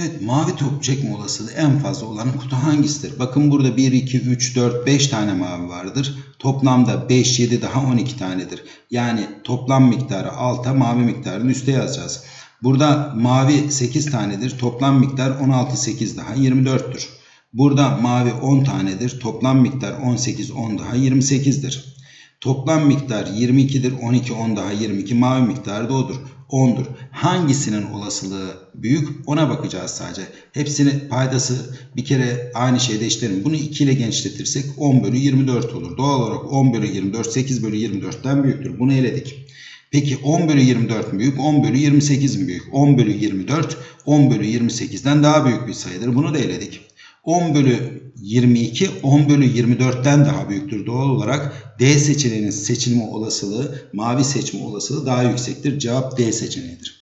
Evet mavi top çekme olasılığı en fazla olan kutu hangisidir? Bakın burada 1, 2, 3, 4, 5 tane mavi vardır. Toplamda 5, 7 daha 12 tanedir. Yani toplam miktarı alta mavi miktarını üste yazacağız. Burada mavi 8 tanedir. Toplam miktar 16, 8 daha 24'tür. Burada mavi 10 tanedir. Toplam miktar 18, 10 daha 28'dir. Toplam miktar 22'dir. 12, 10 daha 22. Mavi miktarı da odur. 10'dur. Hangisinin olasılığı büyük ona bakacağız sadece. Hepsini paydası bir kere aynı şeyde işlerim. Bunu 2 ile genişletirsek 10 bölü 24 olur. Doğal olarak 10 bölü 24 8 bölü 24'ten büyüktür. Bunu eledik. Peki 10 bölü 24 mi büyük? 10 bölü 28 mi büyük? 10 bölü 24 10 bölü 28'den daha büyük bir sayıdır. Bunu da eledik. 10 bölü 22 10 bölü 24'ten daha büyüktür. Doğal olarak D seçeneğinin seçilme olasılığı, mavi seçme olasılığı daha yüksektir. Cevap D seçeneğidir.